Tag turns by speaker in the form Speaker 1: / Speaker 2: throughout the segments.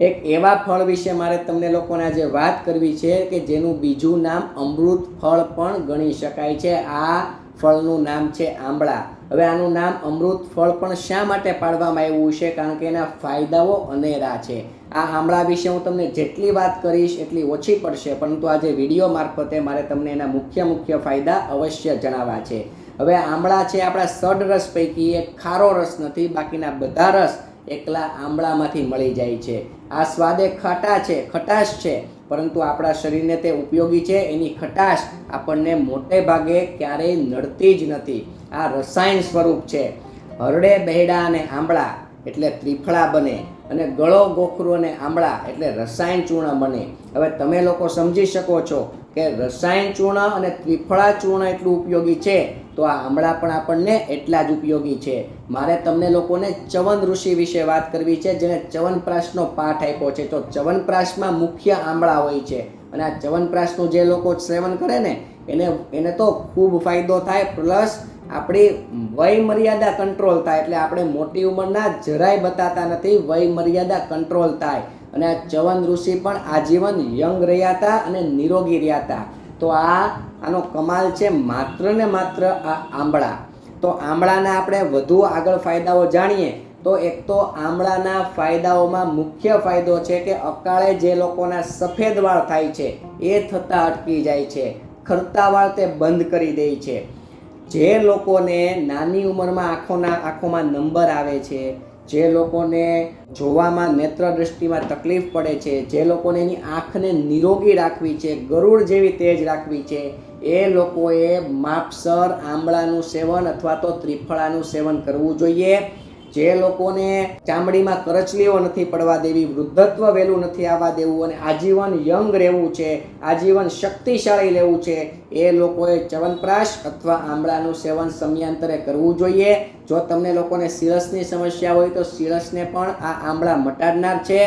Speaker 1: એક એવા ફળ વિશે મારે તમને લોકોને આજે વાત કરવી છે કે જેનું બીજું નામ અમૃત ફળ પણ ગણી શકાય છે. આ ફળનું નામ છે આંબળા. હવે આનું નામ અમૃત ફળ પણ શા માટે પાડવામાં આવ્યું છે? કારણ કે એના ફાયદાઓ અનેરા છે. આ આંબળા વિશે હું તમને જેટલી વાત કરીશ એટલી ઓછી પડશે, પરંતુ આજે વીડિયો મારફતે મારે તમને એના મુખ્ય મુખ્ય ફાયદા અવશ્ય જણાવવા છે. હવે આંબળા છે આપણા સડ રસ પૈકી એક ખારો રસ નથી, બાકીના બધા રસ એકલા આંબળામાંથી મળી જાય છે. આ સ્વાદે ખટા છે, ખટાશ છે, પરંતુ આપણા શરીરને તે ઉપયોગી છે. એની ખટાશ આપણને મોટે ભાગે ક્યારેય નડતી જ નથી. આ રસાયણ સ્વરૂપ છે. હરડે, બહેડા અને આંબળા એટલે ત્રિફળા બને. અને ગળો, ગોખરું અને આંબળા એટલે રસાયણ ચૂર્ણ બને. હવે તમે લોકો સમજી શકો છો કે રસાયણ ચૂર્ણ અને ત્રિફળા ચૂર્ણ એટલું ઉપયોગી છે, તો આ આંબળા પણ આપણને એટલા જ ઉપયોગી છે. મારે તમને લોકોને ચવન ઋષિ વિશે વાત કરવી છે જેને ચવનપ્રાશનો પાઠ આપ્યો છે. તો ચવનપ્રાશમાં મુખ્ય આંબળા હોય છે. અને આ ચવનપ્રાશનું જે લોકો સેવન કરે ને, એને એને તો ખૂબ ફાયદો થાય, પ્લસ આપણી વય મર્યાદા કંટ્રોલ થાય એટલે આપણે મોટી ઉંમરના જરાય બતાતા નથી વય મર્યાદા કંટ્રોલ થાય. અને આ ચવન ઋષિ પણ આજીવન યંગ રહ્યા હતા અને નિરોગી રહ્યા હતા. તો આ, આનો કમાલ છે માત્ર ને માત્ર આ આંબળા. તો આંબળાના આપણે વધુ આગળ ફાયદાઓ જાણીએ. તો એક તો આંબળાના ફાયદાઓમાં મુખ્ય ફાયદો છે કે અકાળે જે લોકોના સફેદ વાળ થાય છે, એ થતાં અટકી જાય છે. ખરતા વાળ તે બંધ કરી દે છે. જે લોકોને નાની ઉંમરમાં આંખોના આંખોમાં નંબર આવે છે, જે લોકોને જોવામાં નેત્ર દ્રષ્ટિમાં તકલીફ પડે છે, જે લોકોને એની આંખને નિરોગી રાખવી છે, ગરુડ જેવી તેજ રાખવી છે, એ લોકોએ માપસર, આંબળાનું સેવન અથવા તો ત્રિફળાનું સેવન કરવું જોઈએ. જે લોકોને ચામડીમાં કરચલીઓ નથી પડવા દેવી, વૃદ્ધત્વ વહેલું નથી આવવા દેવું અને આજીવન યંગ રહેવું છે, આજીવન શક્તિશાળી રહેવું છે, એ લોકોએ ચવનપ્રાશ અથવા આમળાનું સેવન સમયાંતરે કરવું જોઈએ. જો તમને લોકોને સિરસની સમસ્યા હોય તો સિરસને પણ આ આંબળા મટાડનાર છે.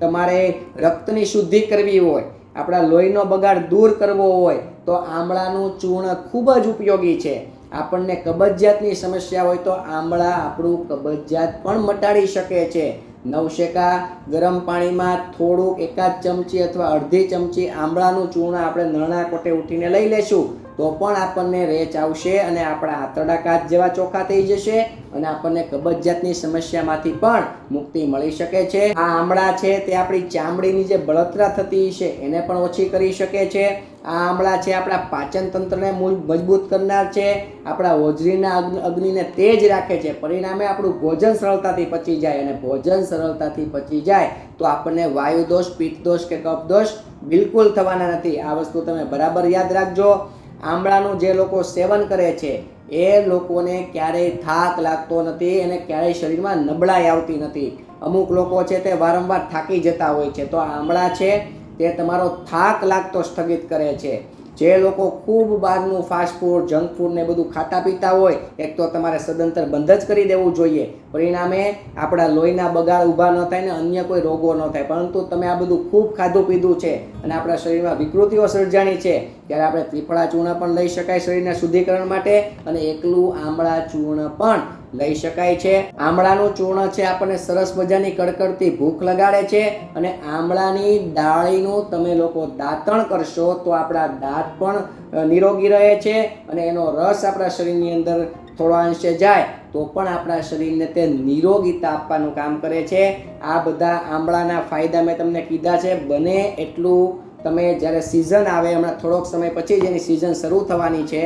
Speaker 1: તમારે રક્તની શુદ્ધિ કરવી હોય, આપણા લોહીનો બગાડ દૂર કરવો હોય, તો આંબળાનું ચૂર્ણ ખૂબ જ ઉપયોગી છે. આપણને કબજિયાતની સમસ્યા હોય તો આમળા આપણું કબજિયાત પણ મટાડી શકે છે. નવશેકા ગરમ પાણીમાં થોડુંક એકાદ ચમચી અથવા અડધી ચમચી આમળાનું ચૂર્ણ આપણે નરણા કોટે ઉઠીને લઈ લેશું. તો પણ આપણને રેચ આવશે અને આપણા આંતરડા કાચ જેવા ચોખ્ખા થઈ જશે અને આપણને કબજિયાતની સમસ્યામાંથી પણ મુક્તિ મળી શકે છે. આ આમળા છે તે આપણી ચામડીની જે બળતરા થતી છે એને પણ ઓછી કરી શકે છે. આ આમળા છે આપણા પાચન તંત્રને મજબૂત કરનાર છે. આપણા હોજરીના અગ્નિ- અગ્નિને તેજ રાખે છે. પરિણામે આપણું ભોજન સરળતાથી પચી જાય અને ભોજન સરળતાથી પચી જાય તો આપણને વાયુ દોષ, પિત્ત દોષ કે કફ દોષ બિલકુલ થવાના નથી. આ વસ્તુ તમે બરાબર યાદ રાખજો. આમળાનું જે લોકો સેવન કરે છે, એ લોકોને ક્યારેય થાક લાગતો નથી અને ક્યારેય શરીરમાં નબળાઈ આવતી નથી. અમુક લોકો છે તે વારંવાર થાકી જતા હોય છે. તો આમળા છે તે તમારો થાક લાગતો સ્થગિત કરે છે. જે લોકો ખૂબ બહારનું ફાસ્ટ ફૂડ જંક ફૂડ ને બધું ખાતા પીતા હોય, એક તો તમારે સદંતર બંધ જ કરી દેવું જોઈએ. પરિણામે આપણા લોહીના બગાડ ઊભા ન થાય ને અન્ય કોઈ રોગો ન થાય. પરંતુ તમે આ બધું ખૂબ ખાધું પીધું છે અને આપણા શરીરમાં વિકૃતિઓ સર્જાણી છે, ત્યારે આપણે ત્રિફળા ચૂર્ણ પણ લઈ શકાય શરીરના શુદ્ધિકરણ માટે અને એકલું આમળા ચૂર્ણ પણ. લઈ શકાય છે. આમળાનું ચૂર્ણ છે, આપણને સરસ મજાની કડકડતી ભૂખ લગાડે છે અને આમળાની ડાળીનું તમે લોકો દાંતણ કરશો તો આપણા દાંત પણ નિરોગી રહે છે અને એનો રસ આપણા શરીરની અંદર થોડા અંશે જાય તો પણ આપણા શરીરને તે નિરોગીતા આપવાનું કામ કરે છે. આ બધા આમળાના ફાયદા મેં તમને કીધા છે. બને એટલું તમે જ્યારે સિઝન આવે, હમણાં થોડોક સમય પછી જ એની સિઝન શરૂ થવાની છે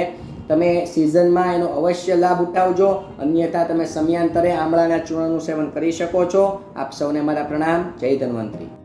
Speaker 1: તમે સિઝનમાં એનો અવશ્ય લાભ ઉઠાવજો. અન્યથા તમે સમયાંતરે આમળાના ચૂર્ણનું સેવન કરી શકો છો. આપ સૌને મારા પ્રણામ. જય ધન્વંતરી.